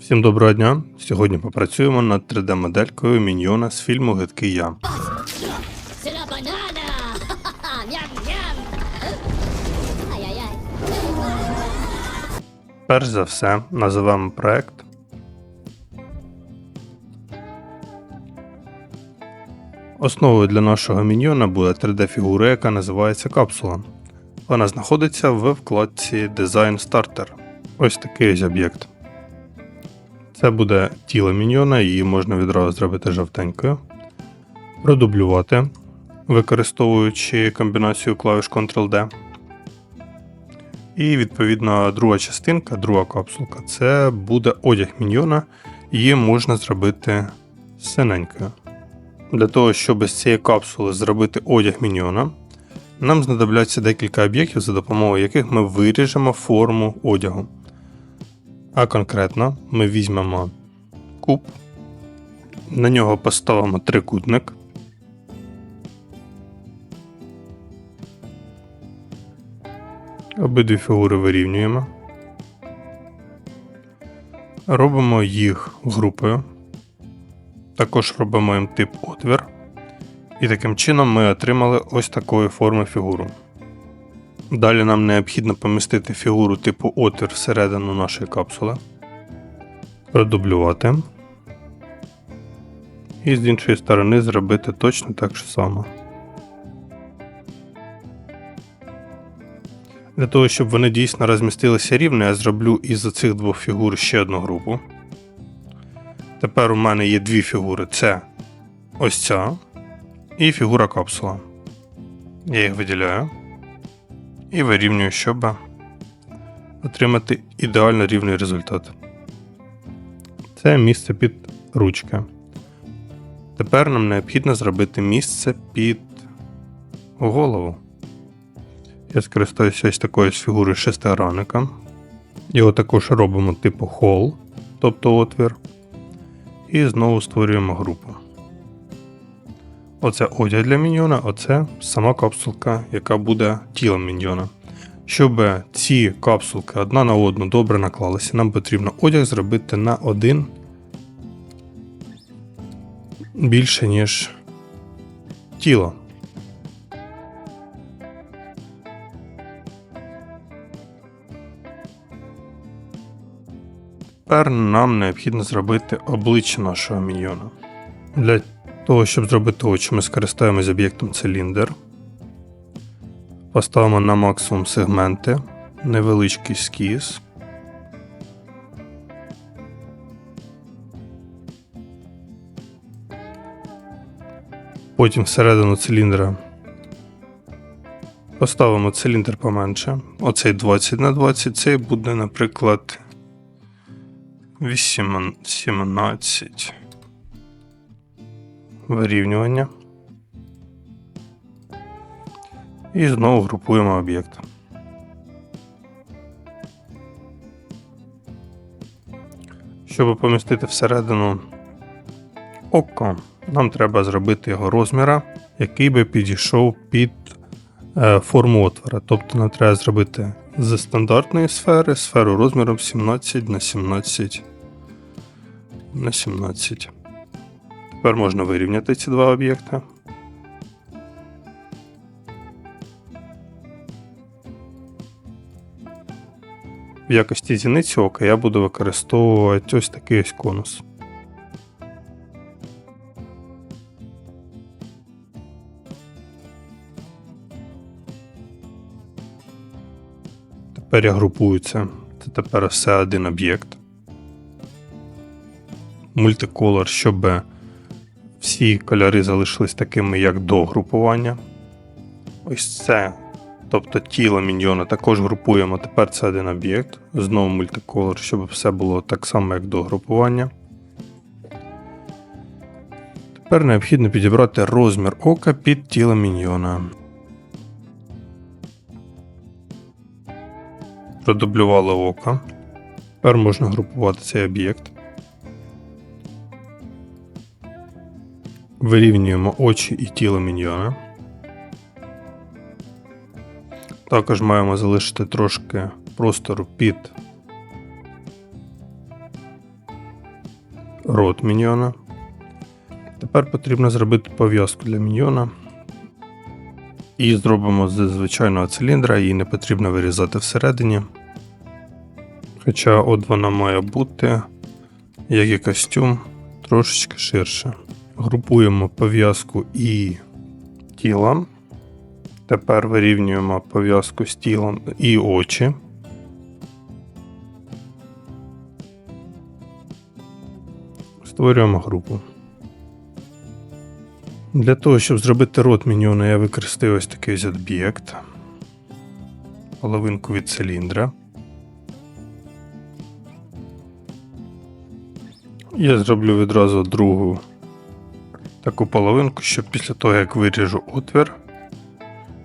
Всім доброго дня! Сьогодні попрацюємо над 3D-моделькою міньйона з фільму Гидкий я. Перш за все, називаємо проект. Основою для нашого міньйона буде 3D-фігура, яка називається капсула. Вона знаходиться в вкладці Design Starter. Ось такий ось об'єкт. Це буде тіло міньйона, її можна відразу зробити жовтенькою. Продублювати, використовуючи комбінацію клавіш Ctrl-D. І відповідно друга частинка, друга капсулка це буде одяг міньйона. Її можна зробити синенькою. Для того, щоб з цієї капсули зробити одяг міньйона, нам знадобляться декілька об'єктів, за допомогою яких ми виріжемо форму одягу. А конкретно ми візьмемо куб, на нього поставимо трикутник. Обидві фігури вирівнюємо. Робимо їх групою. Також робимо їм тип отвір. І таким чином ми отримали ось такої форми фігуру. Далі нам необхідно помістити фігуру типу отвір всередину нашої капсули. Продублювати. І з іншої сторони зробити точно так же само. Для того, щоб вони дійсно розмістилися рівно, я зроблю із цих двох фігур ще одну групу. Тепер у мене є дві фігури: це ось ця і фігура капсула. Я їх виділяю і вирівнюю, щоб отримати ідеально рівний результат. Це місце під ручки. Тепер нам необхідно зробити місце під голову. Я скористаюся ось такою з фігури шестигранника. Його також робимо типу хол, тобто отвір. І знову створюємо групу. Оце одяг для міньйона, оце сама капсулка, яка буде тілом міньйона. Щоб ці капсулки одна на одну добре наклалися, нам потрібно одяг зробити на один більше, ніж тіло. Тепер нам необхідно зробити обличчя нашого міньйона. Для того, щоб зробити очі, ми скористаємось об'єктом циліндр. Поставимо на максимум сегменти, невеличкий скіз. Потім всередину циліндра поставимо циліндр поменше. Оцей 20 на 20, цей буде, наприклад, 8, 17. Вирівнювання. І знову групуємо об'єкт. Щоб помістити всередину око, нам треба зробити його розміра, який би підійшов під е, форму отвора. Тобто нам треба зробити з стандартної сфери сферу розміром 17 на 17 на 17. Тепер можна вирівняти ці два об'єкти. В якості зіниці ока я буду використовувати ось такий ось конус. Тепер я групую це. Це тепер все один об'єкт. Мультиколор, щоб всі кольори залишились такими, як до групування. Ось це. Тобто тіло міньйона також групуємо. Тепер це один об'єкт. Знову мультиколор, щоб все було так само, як до групування. Тепер необхідно підібрати розмір ока під тіло міньйона. Продублювали око. Тепер можна групувати цей об'єкт. Вирівнюємо очі і тіло міньйона. Також маємо залишити трошки простору під рот міньйона. Тепер потрібно зробити пов'язку для міньйона. І зробимо з звичайного циліндра, її не потрібно вирізати всередині. Хоча от вона має бути, як і костюм, трошечки ширше. Групуємо пов'язку і тіла. Тепер вирівнюємо пов'язку з тілом і очі. Створюємо групу. Для того, щоб зробити рот міньйона, я використаю ось такий ось об'єкт. Половинку від циліндра. Я зроблю відразу другу таку половинку, щоб після того, як виріжу отвір,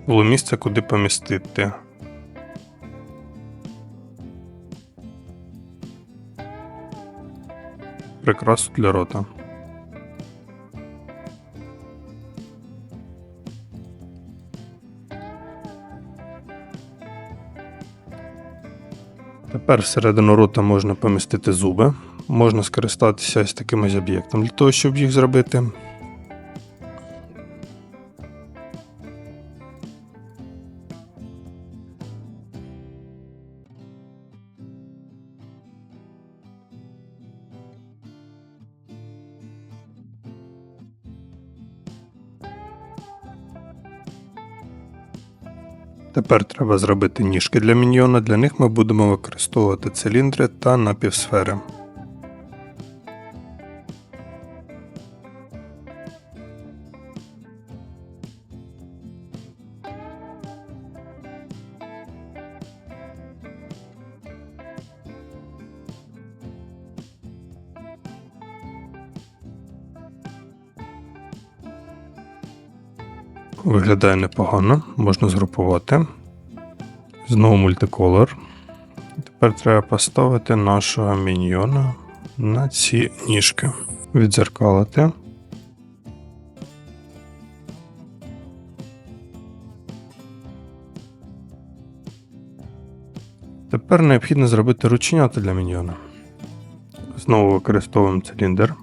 було місце, куди помістити. Прикрасу для рота. Тепер всередину рота можна помістити зуби. Можна скористатися ось таким ось об'єктом для того, щоб їх зробити. Тепер треба зробити ніжки для міньйона. Для них ми будемо використовувати циліндри та напівсфери. Виглядає непогано, можна згрупувати. Знову мультиколор. Тепер треба поставити нашого міньйона на ці ніжки. Відзеркалити. Тепер необхідно зробити рученята для міньйона. Знову використовуємо циліндр.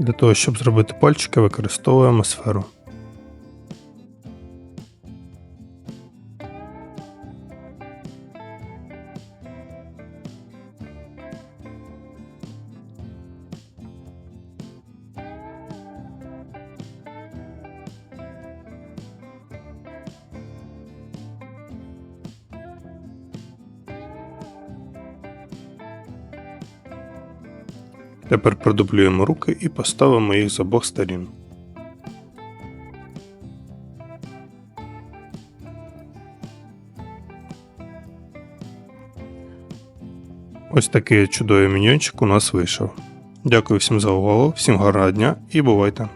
Для того, щоб зробити пальчики, використовуємо сферу. Тепер продублюємо руки і поставимо їх з обох сторін. Ось такий чудовий міньйончик у нас вийшов. Дякую всім за увагу, всім гарного дня і бувайте!